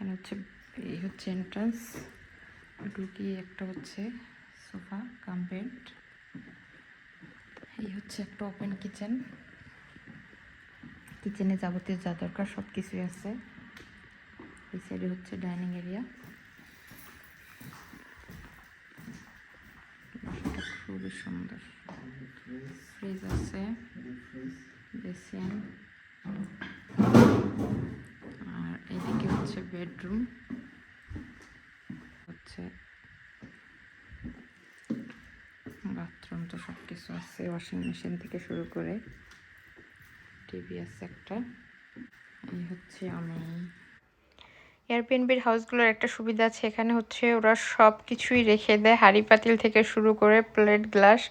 এখানে হচ্ছে এই হচ্ছে এন্ট্রান্স ঢুকিয়ে একটা হচ্ছে সোফা কাম বেড এই হচ্ছে একটা ওপেন কিচেন কিচেনে যাবতীয় যা দরকার সব কিছুই আছে। এই সাইডে হচ্ছে ডাইনিং এরিয়া খুবই সুন্দর। ফ্রিজ আছে। বেসিন আর এদিকে হচ্ছে বেডরুম হচ্ছে বাথরুম তো সব কিছু আছে ওয়াশিং মেশিন থেকে শুরু করে টিভি আছে একটা। এই হচ্ছে আমি এয়ারবিএনবির হাউসগুলোর একটা সুবিধা আছে, এখানে হচ্ছে ওরা সব কিছুই রেখে দেয়। হাঁড়ি পাতিল থেকে শুরু করে প্লেট গ্লাস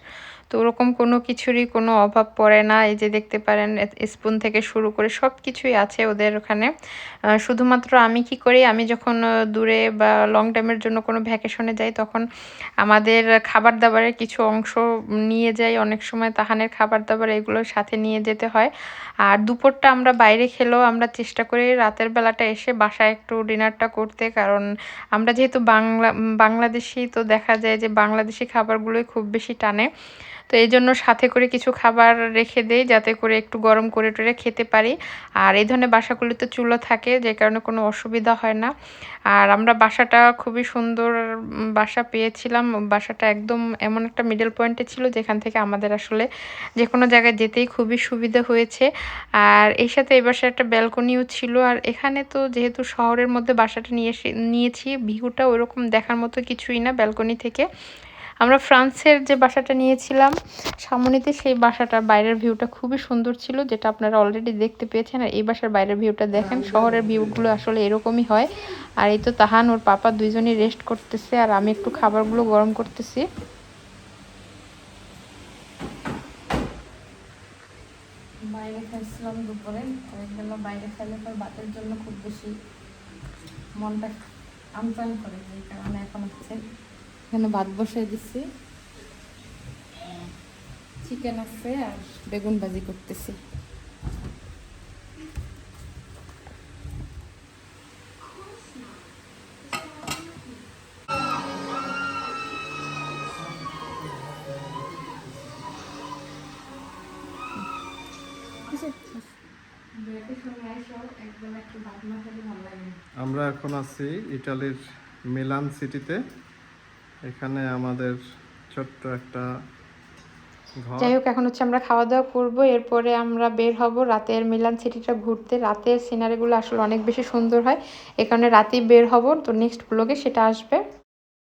তো ওরকম কোনো কিছুরই কোনো অভাব পড়ে না। এই যে দেখতে পারেন স্পুন থেকে শুরু করে সব কিছুই আছে ওদের ওখানে। শুধুমাত্র আমি কি করি, আমি যখন দূরে বা লং টাইমের জন্য কোনো ভ্যাকেশনে যাই, তখন আমাদের খাবার দাবারের কিছু অংশ নিয়ে যাই। অনেক সময় তাহানের খাবার দাবার এগুলো সাথে নিয়ে যেতে হয়। আর দুপুরটা আমরা বাইরে খেলেও আমরা চেষ্টা করি রাতের বেলাটা এসে বাসায় একটু ডিনারটা করতে। কারণ আমরা যেহেতু বাংলা বাংলাদেশি, তো দেখা যায় যে বাংলাদেশি খাবারগুলোই খুব বেশি টানে। তো এই জন্য সাথে করে কিছু খাবার রেখে দেই, যাতে করে একটু গরম করে টরে খেতে পারি। আর এই ধরনের বাসাগুলিতে চুলো থাকে, যে কারণে কোনো অসুবিধা হয় না। আর আমরা বাসাটা খুবই সুন্দর বাসা পেয়েছিলাম। বাসাটা একদম এমন একটা মিডল পয়েন্টে ছিল, যেখান থেকে আমাদের আসলে যে কোনো জায়গায় যেতেই খুবই সুবিধা হয়েছে। আর এর সাথে এই বাসায় একটা ব্যালকনিও ছিল। আর এখানে তো যেহেতু শহরের মধ্যে বাসাটা নিয়ে নিয়েছি, ভিউটা ওরকম দেখার মতো কিছুই না ব্যালকনি থেকে। আমরা ফ্রান্সের যে বাসাটা নিয়েছিলাম, সামনেতে সেই বাসাটার বাইরের ভিউটা খুবই সুন্দর ছিল, যেটা আপনারা অলরেডি দেখতে পেয়েছেন। আর এই বাসার বাইরের ভিউটা দেখেন, শহরের ভিউগুলো আসলে এরকমই হয়। আর এই তো তাহান, ওর পাপা দুইজনই রেস্ট করতেছে, আর আমি একটু খাবারগুলো গরম করতেছি। বাইরে খাইছিলাম দুপুরে কয়েকবেলা বাইরে খাইলে পর ভাতের জন্য খুব বেশি মনটা আমচান করে এই কারণে এখন এখানে ভাত বসিয়ে দিচ্ছি চিকেন আছে আর বেগুন ভাজি করতেছি। আমরা এখন আছি ইটালির মিলান সিটিতে এখানে আমাদের ছোট্ট একটা যাই হোক, এখন হচ্ছে আমরা খাওয়া দাওয়া করব। এরপরে আমরা বের হব রাতের মিলান সিটিটা ঘুরতে। রাতের সিনারিগুলো আসলে অনেক বেশি সুন্দর হয়। এখানে রাতেই বের হব। তো নেক্সট ব্লগে সেটা আসবে।